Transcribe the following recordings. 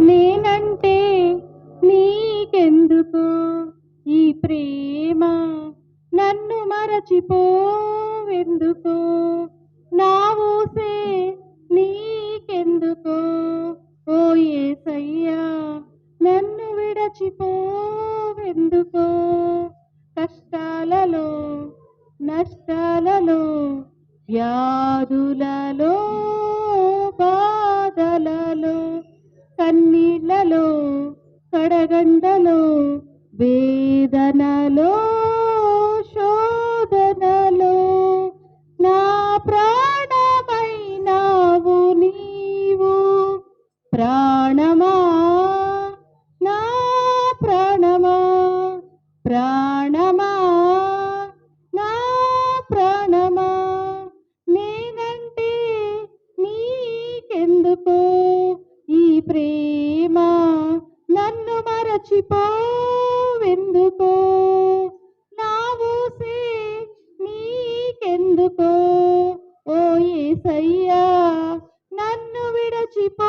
నేనంటే నీకెందుకు ఈ ప్రేమ? నన్ను మరచిపోవెందుకు? నా ఊసే నీకెందుకు? ఓ ఏసయ్యా నన్ను విడచిపోవెందుకు? కష్టాలలో నష్టాలలో వ్యాధులలో ప్రాణమా? నా ప్రాణమా? నేనంటే నీకెందుకో? ఈ ప్రేమ నన్ను మరచిపోవెందుకు? నా ఊసే నీకెందుకో? ఓ ఏసయ్యా నన్ను విడచిపోవెందుకు?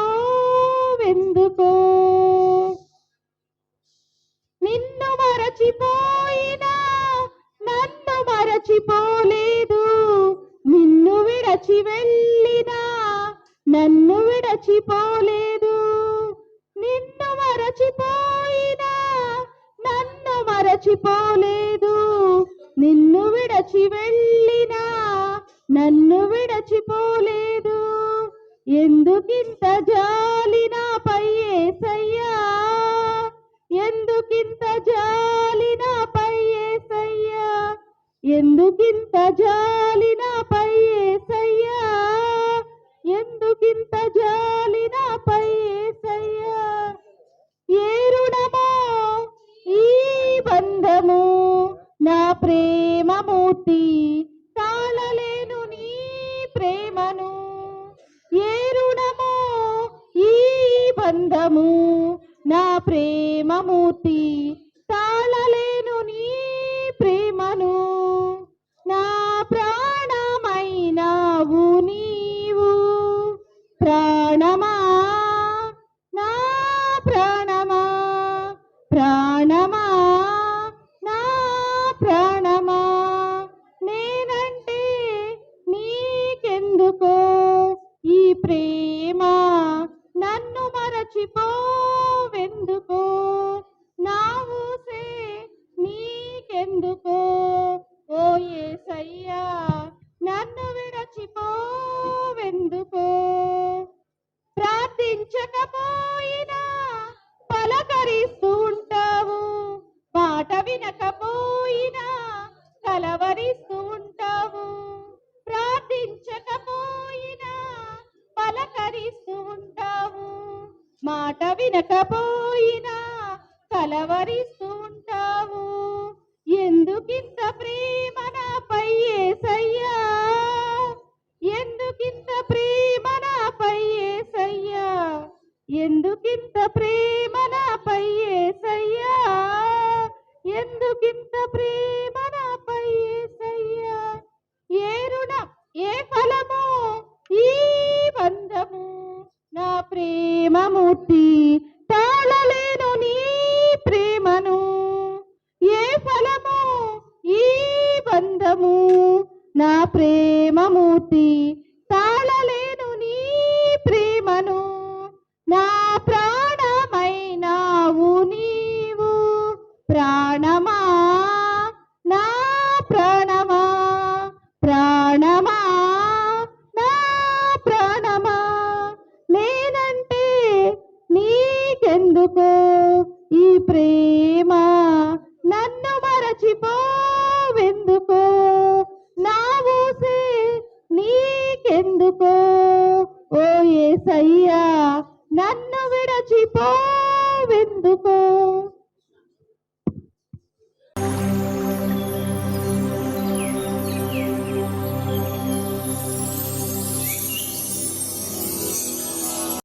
మరచిపోలేదు. నిన్ను విడచి వెళ్ళినా నన్ను విడచిపోలేదు. నిన్ను మరచిపోయినా నన్ను మరచిపోలేదు. నిన్ను విడచి వెళ్ళినా నన్ను విడచిపోలేదు. ఎందుకింత ఎందుకింత జాలిన నాపై ఏసయ్యా? ఎందుకింత జాలిన నాపై ఏసయ్యా? ఏ రుణమో? ఈ బంధము నా ప్రేమమూర్తి తాళలేను నీ ప్రేమను. ఏ రుణమో? ఈ బంధము నా ప్రేమమూర్తి ప్రాణమా? నా ప్రాణమా? ప్రాణమా? నా ప్రాణమా? నేనంటే నీకెందుకో? ఈ ప్రేమ నన్ను మరచిపో వినకపోయినా కలవరిస్తూ ఉంటావు ప్రార్థించకపోయినా పలకరిస్తూ ఉంటావు మాట వినకపోయినా కలవరిస్తూ ఉంటావు ఎందుకింత నా ప్రేమమూర్తి తాళలేను నీ ప్రేమను. నా ప్రాణమైనావు నీవు. ప్రాణమా? నా ప్రాణమా? ప్రాణమా? నా ప్రాణమా? లేనంటే నీకెందుకో ఈ ప్రేమ? నన్ను మరచిపోవెందుకో? ఎందుకో? ఓ ఏసయ్యా నన్ను విడచిపోవెందుకో?